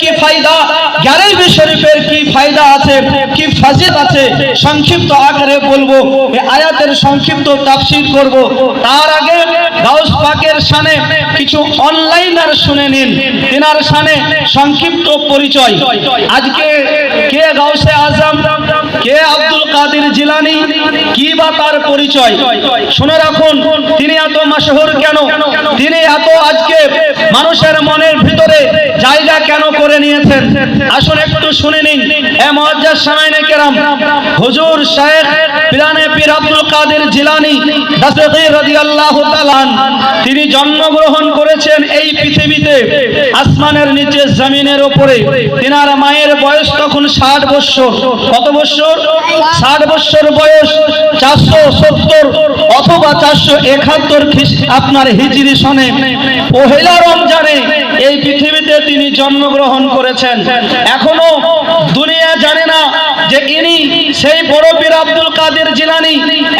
কি ফায়দা? গ্যারেবি শরীফের কি ফায়দা আছে? কি ফাজিল আছে? সংক্ষিপ্ত আকারে বলব এই আয়াতের সংক্ষিপ্ত তাফসীর করব। তার আগে গাউস পাকের সানে কিছু অনলাইনার শুনে নিন। তিনার শানে সংক্ষিপ্ত পরিচয়। আজকে কে গাউসে আজম? কে আব্দুল কাদের জিলানি, কি বা তার পরিচয়? শুনে রাখুন, তিনি এত মাসহর কেন? তিনি এত আজকে মানুষের মনের ভিতরে জায়গা কেন করে নিয়েছেন? আসলে একটু শুনে নিন। তিনি জন্মগ্রহণ করেছেন এই পৃথিবীতে। আসমানের নিচে, জমিনের উপরে। তিনার মায়ের বয়স তখন ষাট বৎসর। কত বৎসর? ষাট বৎসর বয়স, চারশো সত্তর অথবা চারশো একাত্তর আপনার হিজরি সনে। পহেলা রমজানে এই পৃথিবীতে তিনি জন্মগ্রহণ করেছেন। এখনও জানে না যে ইনি সেই বড় পীর আব্দুল কাদের জিলানি।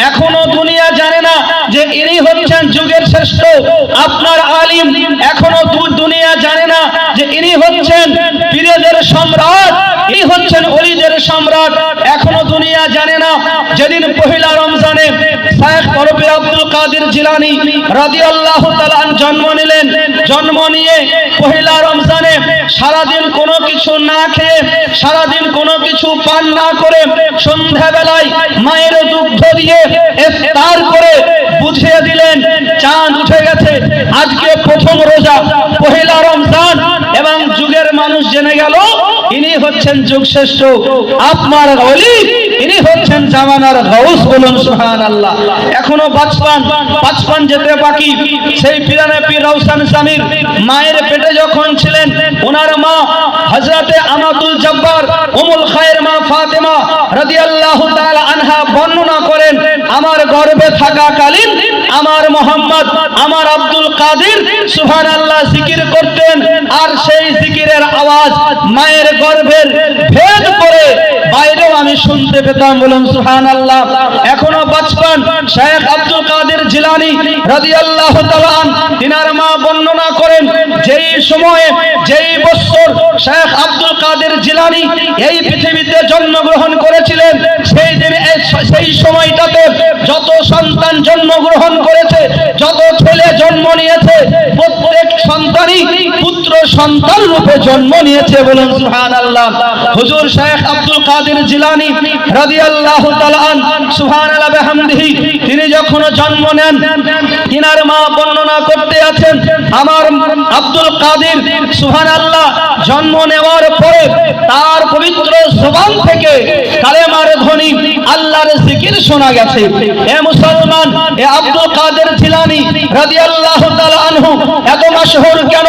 এখনও দুনিয়া জানে না যে ইনি হচ্ছেন যুগের শ্রেষ্ঠ। আপনার আলিম এখনও দুনিয়া জানে না যে ইনি হচ্ছেন পীরেদের সম্রাট, ইনি হচ্ছেন অলিদের সম্রাট। এখনও দুনিয়া জানে না। যেদিন পহিলা রমজানে শেখ বরফির আব্দুল কাদের জিলানি তাআলা আন জন্ম নিলেন। জন্ম নিয়ে পহিলা রমজানে সারাদিন কোনো কিছু না খেয়ে সারাদিন কোনো কিছু পান না করে সন্ধ্যাবেলায় মায়ের দুগ্ধ দিয়ে ইফতার করে বুঝিয়ে দিলেন, চাঁদ উঠে গেছে। আজকে প্রথম রোজা, পহিলা রমজান এবং যুগের মানুষ জেনে গেল, ইনি হচ্ছেন যুগ শ্রেষ্ঠ আপনার অলি ইনি হচ্ছেন জামানার গাউস বলুন সুহান আল্লাহ এখনও বাঁচপান বাঁচপান যেতে বাকি। সেই পিরানে পীর রৌসান সামির মায়ের পেটে যখন ছিলেন, ওনার মা হজরতে আমাদুল জব্বার, উমুল খায়ের মা ফাতেমা রাদিয়াল্লাহু তাআলা আনহা বর্ণনা করেন, আমার গর্ভে থাকাকালীন আমার মোহাম্মদ, আমার আব্দুল কাদের সুবহানাল্লাহ জিকির করতেন। আর সেই জিকিরের আওয়াজ মায়ের গর্ভের ভেদ করে বাইরেও আমি শুনতে পেতাম বলুন, সুবহানাল্লাহ। এখনও বাঁচপান শেখ আব্দুল কাদের জিলানি তাআলা আন, তিনার মা বর্ণনা করেন, যেই সময়ে, যেই বছর শেখ আব্দুল কাদের জিলানি এই পৃথিবীতে জন্মগ্রহণ করেছিলেন, সেই দিন সেই সময়টাতে যত সন্তান জন্মগ্রহণ করেছে, যত ছেলে জন্ম নিয়েছে, প্রত্যেক সন্তানই সন্তান রূপে জন্ম নিয়েছে বলুন সুহান আল্লাহ হুজুর শেখ আব্দুল কাদের জিলানি রাদিয়াল্লাহু আল্লাহ সুহান তিনি যখন জন্ম নেন তিনার মা বর্ণনা করতে আছেন, আমার আব্দুল কাদের, সুবহানাল্লাহ, জন্ম নেওয়ার পরে তার পবিত্র জবান থেকে কালেমার ধ্বনি আল্লাহর জিকির শোনা গেছে। এ মুসলমান, এ আব্দুল কাদের জিলানি রাদিয়াল্লাহু তাআলা আনহু, এত মাশহুর কেন?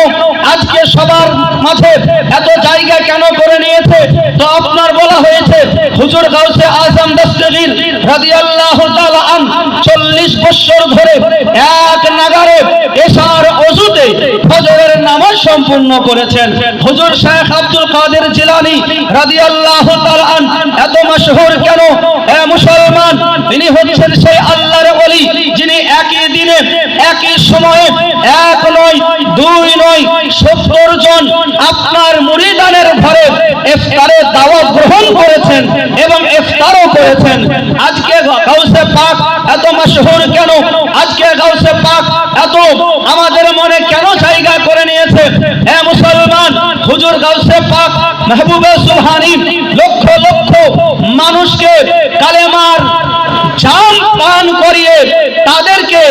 আজকে সবার মাঝে এত জায়গা কেন করে নিয়েছে? তো আপনার বলা হুজুর গাউসে আজম দস্তগীর রাদিয়াল্লাহু তাআলা আন 40 বছর ধরে এক নাগারে এশার ওযুতে ফজরের নামাজ সম্পূর্ণ করেছেন। হুজুর শেখ আব্দুল কাদের জিলানী রাদিয়াল্লাহু তাআলা আন এত মশহুর কেন? এ মুসলমান, তিনি হচ্ছেন সেই দিনে একই সময়ে এক নয়, দুই নয়, সত্তর জন আপনার মুরিদানের ঘরে ইফতারের দাওয়াত গ্রহণ করেছেন এবং ইফতারও করেছেন। আজকে গাউসে পাক এত মাশহুর কেন? আজকে গাউসে পাক এত আমাদের মনে কেন জায়গা করে নিয়েছে? হে মুসলমান, হুজুর গাউসে পাক মেহবুবে সুবহানি লক্ষ লক্ষ মানুষকে কালেমার জাম পান করিয়ে তাদেরকে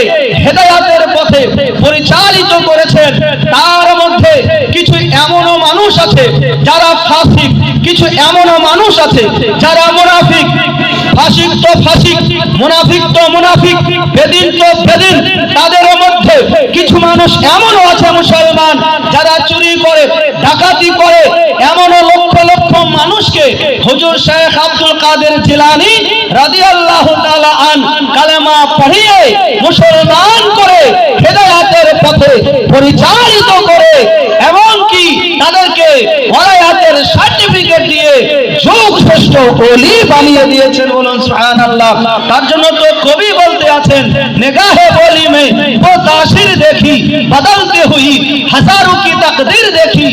হেদায়াতের পথে পরিচালিত করেছেন। তার মধ্যে কিছু এমনও মানুষ আছে যারা ফাসিক, কিছু এমনও মানুষ আছে যারা মুনাফিক। ফাসিক তো ফাসিক, মুনাফিক তো মুনাফিক, বেদিন তো বেদিন। তাদের মধ্যে কিছু মানুষ এমনও আছে মুসলমান যারা চুরি করে, ডাকাতি করে, এমনও লক্ষ লক্ষ মানুষকে হুজুর শেখ আব্দুল কাদের জিলানি রাজি আল্লাহ আন কালেমা পড়িয়ে মুসলমান করে হেদায়াতের পথে পরিচালিত করে এমন কি তাদেরকে ওলায়াতের সার্টিফিকেট দিয়ে যুগ শ্রেষ্ঠ অলি বানিয়ে দিয়েছেন বলুন সুহান আল্লাহ তার জন্য তো কবি বলতে আছেন, নেগাহে বলি মে ও তাসির দেখি বদলতে হুই, হাজারো কি তাকদির দেখি।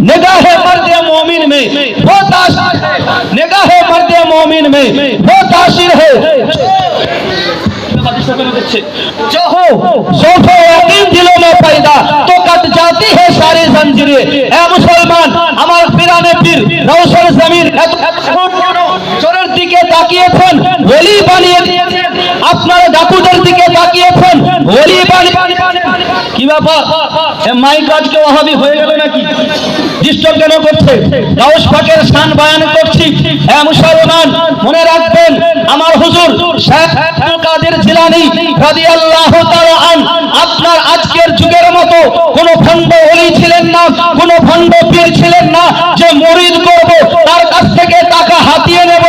निगाह मर्द मोमिन में वो निगाह मर्द मोमिन में वो ताशिर है जो हो सोफो यकीन दिलों में पैदा तो कट जाती है सारी जंजीरें ए मुसलमान हमारे पिराने पीर रौशन जमीर তাকিয়েছেন, ওলি বানিয়ে দিয়েছেন আপনার ডাকুদের দিকে তাকিয়েছেন, ওলি বানিয়ে কি ব্যাপার? মাইক আজকে ওহাবি হয়ে গেল নাকি? ডিস্টার্ব কেন করছে? শান বয়ান করছি। হ্যাঁ মুসলমান, মনে রাখবেন, আমার হুজুর কাদের জিলানী আন, আপনার আজকের যুগের মতো কোন ভণ্ড ওলি ছিলেন না, কোন ভণ্ড পীর ছিলেন না যে মুরিদ করব, তার কাছ থেকে টাকা হাতিয়ে নেব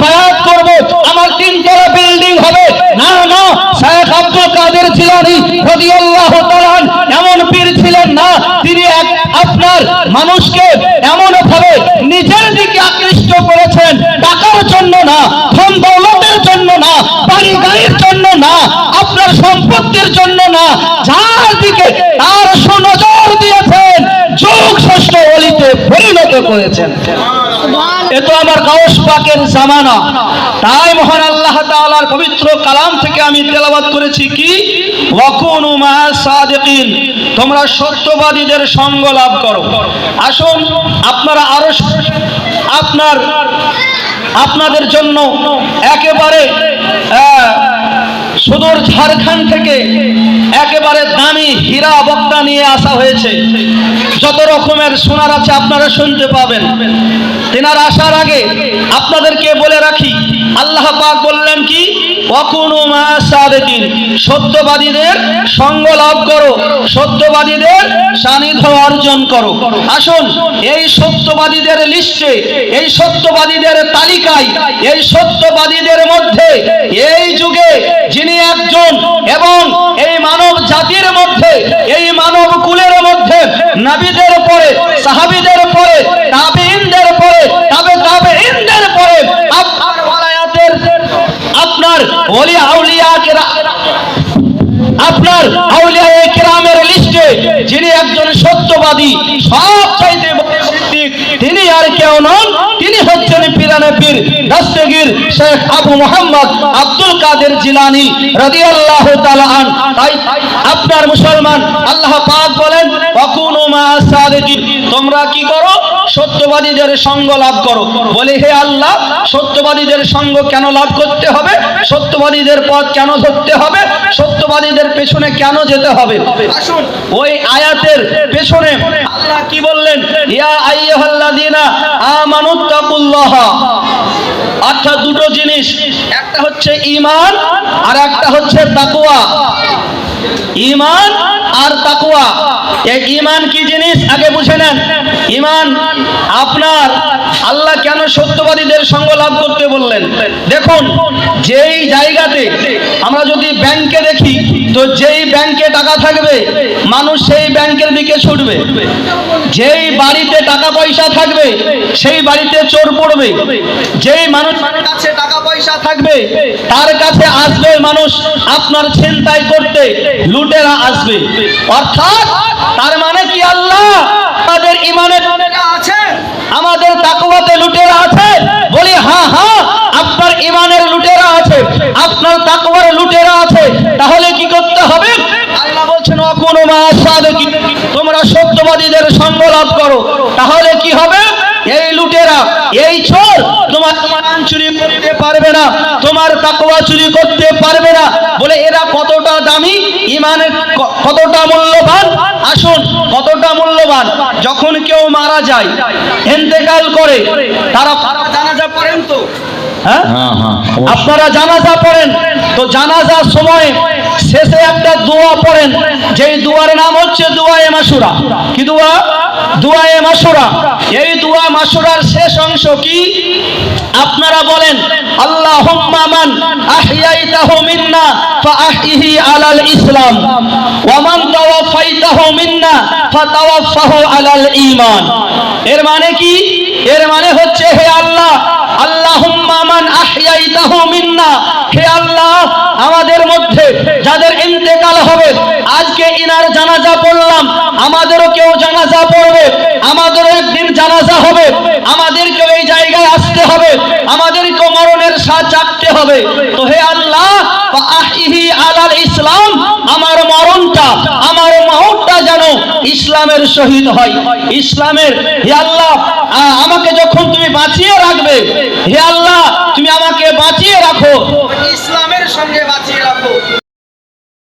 বায়াত করব, আমার তিনতলা বিল্ডিং হবে। না না শেখ আব্দুল কাদের জিলানী রাদিয়াল্লাহু তাআলা এমন পীর ছিলেন না, তিনি এক আপনার মানুষকে এমন ভাবে নিজের দিকে আকৃষ্ট করেছেন, টাকার জন্য না, ধন দৌলতের জন্য না, বাড়ি গাড়ির জন্য না, আপনার সম্পত্তির জন্য না, যার দিকে তার সুনজর দিয়েছেন, যুগ ষষ্ঠ অলিতে পরিণত করেছেন। এ তো আমার তাই মহান আল্লাহ পবিত্র কালাম থেকে আমি করেছি কি? তোমরা সত্যবাদীদের সঙ্গ লাভ করো। আসুন, আপনারা আরও আপনার আপনাদের জন্য একেবারে সুদূর ঝাড়খণ্ড থেকে একেবারে দামি হীরা বক্তা নিয়ে আসা হয়েছে। যত রকমের সোনার আছে আপনারা শুনতে পাবেন। তেনার আসার আগে আপনাদেরকে বলে রাখি, আল্লাহ পাক বললেন কি? অকুনু মা সত্যবাদীদের সঙ্গ লাভ করো, সত্যবাদীদের সান্নিধ্য অর্জন করো। আসুন, এই সত্যবাদীদের লিস্টে, এই সত্যবাদীদের তালিকায়, এই সত্যবাদীদের মধ্যে, এই যুগে যিনি একজন এবং এই মানব জাতির মধ্যে, এই মানব কুলের মধ্যে নাবিদের পরে সাহাবিদের পরে তাবেইনদের পরে তাবে তাবেইনদের পরে আপনার ওয়ালায়াতের আপনার ওলি আউলিয়া আপনার আউলিয়া কেরামের লিস্টে যিনি একজন সত্যবাদী সব চাইতে তিনি আর কেউ নন, তিনি হচ্ছেন পিরানে পীর দস্তগীর শেখ আবু মোহাম্মদ আব্দুল কাদের জিলানি রাদিয়াল্লাহু তাআলা আন। তাই আপনার মুসলমান আল্লাহ পাক বলেন, ওয়াকুনু মা তোমরা কি করো? সত্যবাদীদের সঙ্গ লাভ করো। বলে, হে আল্লাহ সত্যবাদীদের সঙ্গ কেন লাভ করতে হবে? সত্যবাদীদের পথ কেন ধরতে হবে? সত্যবাদীদের পেছনে কেন যেতে হবে? আসুন, ওই আয়াতের পেছনে আল্লাহ কি বললেন? ইয়া আইয়ুহাল্লাযীনা আমানুত্তাকুল্লাহ অর্থাৎ দুটো জিনিস। একটা হচ্ছে ঈমান আর একটা হচ্ছে তাকওয়া ঈমান আর তাকওয়া এই ঈমান কি জিনিস? আগে বুঝে নেন। ইমান আপনার আল্লাহ কেন সত্যবাদীদের সঙ্গ লাভ করতে বললেন? দেখুন, যেই জায়গাতে আমরা যদি ব্যাংকে দেখি, তো যেই ব্যাংকে টাকা থাকবে, মানুষ সেই ব্যাংকের দিকে ছুটবে। যেই বাড়িতে টাকা পয়সা থাকবে, সেই বাড়িতে চোর পড়বে। যেই মানুষ কাছে টাকা পয়সা থাকবে, তার কাছে আসবে মানুষ আপনার ছিনতাই করতে, লুটেরা আসবে। অর্থাৎ তার মানে কি আল্লাহ? আমাদের ইমানের আছে, আমাদের তাকুয়াতে লুটেরা আছে। বলি হ্যাঁ হ্যাঁ আপনার ইমানের লুটেরা আছে, আপনার তাকুয়ার লুটেরা আছে। তাহলে কি করতে হবে? আল্লাহ বলছেন, অকুন মা তোমরা সত্যবাদীদের সঙ্গ লাভ করো। তাহলে কি হবে? এই লুটেরা, এই চোর, তোমার তোমার চুরি করতে পারবে না, তোমার তাকওয়া চুরি করতে পারবে না। বলে, এরা কতটা দামি? ইমানের কতটা মূল্যবান? আসুন, কতটা মূল্যবান? যখন কেউ মারা যায় ইন্তেকাল করে তারা জানাজা পড়েন তো? হ্যাঁ? হ্যাঁ হ্যাঁ আপনারা জানাজা পড়েন। তো জানাজার সময় শেষে একটা দোয়া পড়েন। যেই দুয়ার নাম হচ্ছে দুয়ায়ে মাসুরা কি দোয়া? দুয়ায়ে মাসুরা এই দুয়া মাসুরার শেষ অংশ কি? আপনারা বলেন মান আহইয়াইতাহু মিন্না ফাআহইহি আলাল ইসলাম ওয়া মান তাওয়াফাইতাহু মিন্না ফাতাওয়াফাহু আলাল ঈমান। এর মানে কি? এর মানে আল্লাহ আল্লাহুম্মা মান আহইয়াইতাহু মিন্না। হে আল্লাহ, আমাদের মধ্যে যাদের ইন্তেকাল হবে, আজকে ইনার জানাজা পড়লাম, আমাদেরও কেউ জানাজা পড়বে, আমাদেরও একদিন জানাজা হবে, আমাদেরকেও এই জায়গায় আসতে হবে, আমাদেরকেও মরণের স্বাদ চাপতে হবে। তো হে আল্লাহ আলাল ইসলাম, আমার মরণটা ইসলামের শহীদ হয়। ইসলামের, হে আল্লাহ আমাকে যখন তুমি বাঁচিয়ে রাখবে, হে আল্লাহ, তুমি আমাকে বাঁচিয়ে রাখো। ইসলামের